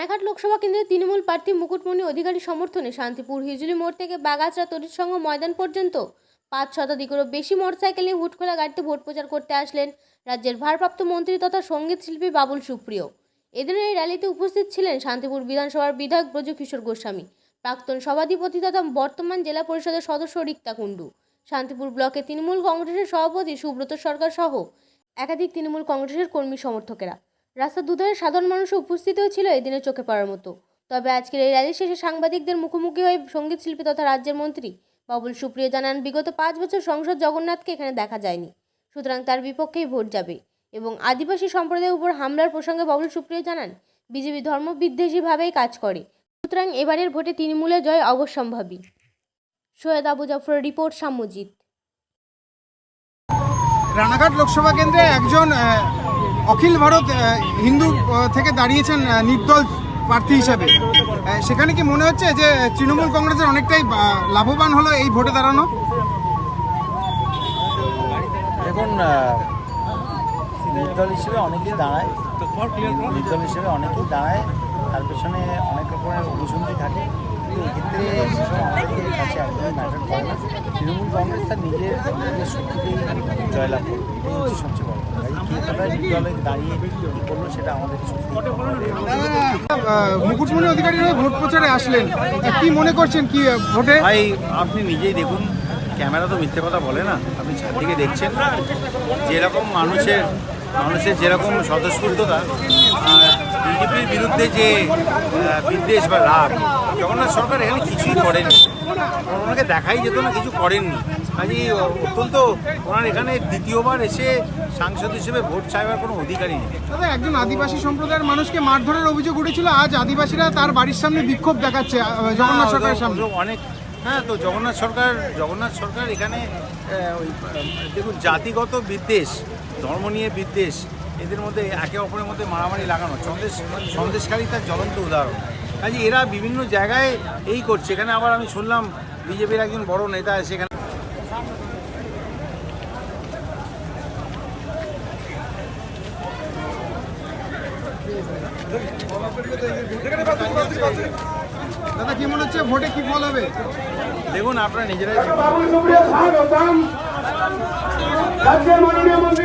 লোকসভা কেন্দ্রের তৃণমূল প্রার্থী মুকুটমণি অধিকারী সমর্থনে শান্তিপুর হিজলি মোড় থেকে বাগাচড়া তরির সংঘ ময়দান পর্যন্ত পাঁচ শতাধিকেরও বেশি মোটরসাইকেল নিয়ে হুটখোলা গাড়িতে ভোট প্রচার করতে আসলেন রাজ্যের ভারপ্রাপ্ত মন্ত্রী তথা সংগীত শিল্পী বাবুল সুপ্রিয়। এদিনের এই র্যালিতে উপস্থিত ছিলেন শান্তিপুর বিধানসভার বিধায়ক ব্রজকিশোর গোস্বামী, প্রাক্তন সভাধিপতি তথা বর্তমান জেলা পরিষদের সদস্য রিক্তা কুণ্ডু, শান্তিপুর ব্লকে তৃণমূল কংগ্রেসের সভাপতি সুব্রত সরকার সহ একাধিক তৃণমূল কংগ্রেসের কর্মী সমর্থকেরা। রাস্তার দুধারে সাধারণ মানুষও উপস্থিতও ছিল এদিনে চোখে পড়ার মতো। তবে আজকের এই র্যালি শেষে সাংবাদিকদের মুখোমুখি হয়ে সংগীত শিল্পী তথা রাজ্যের মন্ত্রী বাবুল সুপ্রিয় জানান, বিগত পাঁচ বছর সংসদ জগন্নাথকে এখানে দেখা যায়নি। সুতরাং তার বিপক্ষেই ভোট যাবে এবং আদিবাসী সম্প্রদায়ের উপর হামলার প্রসঙ্গে বাবুল সুপ্রিয় জানান, বিজেপি ধর্মবিদ্বেষীভাবেই কাজ করে। সুতরাং এবারের ভোটে তৃণমূলের জয় অবশ্যম্ভাবী। সৈয়দ আবু জাফর রিপোর্ট সাম্যজিৎ। রানাঘাট লোকসভা কেন্দ্রে একজন অখিল ভারত হিন্দু থেকে দাঁড়িয়েছেন নির্দল প্রার্থী হিসেবে। সেখানে কি মনে হচ্ছে যে তৃণমূল কংগ্রেসের অনেকটাই লাভবান হলো এই ভোটে দাঁড়ানো? দেখুন নির্দল হিসেবে অনেকেই দাঁড়ায়। নির্দল হিসেবে অনেকেই দাঁড়ায়। তার পেছনে অনেক রকমের অনুসন্ধি থাকে। তৃণমূল কংগ্রেস তার নিজের নিজের জয়লাভ করবে এটাই হচ্ছে সবচেয়ে বড় কথা দাঁড়িয়ে করল সেটা আমাদের মুকুটমণি অধিকারী ভোট প্রচারে আসলেন। কি মনে করছেন কি ভোটে? ভাই, আপনি নিজেই দেখুন, ক্যামেরা তো মিথ্যে কথা বলে না, আপনি চারদিকে দেখছেন। যেরকম মানুষের মানুষের যেরকম স্বতঃস্ফূর্ততা বিজেপির বিরুদ্ধে যে বিদ্বেষ বা রাগ জগন্নাথ সরকার এখানে কিছুই করেনি। ওনাকে দেখাই যেত না কিছু করেননি। কাজেই অত্যন্ত ওনার এখানে দ্বিতীয়বার এসে সাংসদ হিসেবে ভোট চাইবার কোনো অধিকারই নেই। দাদা একজন আদিবাসী সম্প্রদায়ের মানুষকে মারধরের অভিযোগ উঠেছিল আজ আদিবাসীরা তার বাড়ির সামনে বিক্ষোভ দেখাচ্ছে জগন্নাথ সরকারের সামনে। অনেক হ্যাঁ তো জগন্নাথ সরকার জগন্নাথ সরকার এখানে ওই দেখুন জাতিগত বিদ্বেষ ধর্ম নিয়ে বিদ্বেষ এদের মধ্যে একে অপরের মধ্যে মারামারি লাগানো সন্দেশ সন্দেশকারী তার জ্বলন্ত উদাহরণ। কাজে এরা বিভিন্ন জায়গায় এই করছে। এখানে আবার আমি শুনলাম বিজেপির একজন বড় নেতা সেখানে দাদা কি মনে হচ্ছে ভোটে কি ফল হবে? দেখুন আপনারা নিজেরাই বাবুল সুপ্রিয় স্বাগতম রাজ্যের মাননীয় মন্ত্রী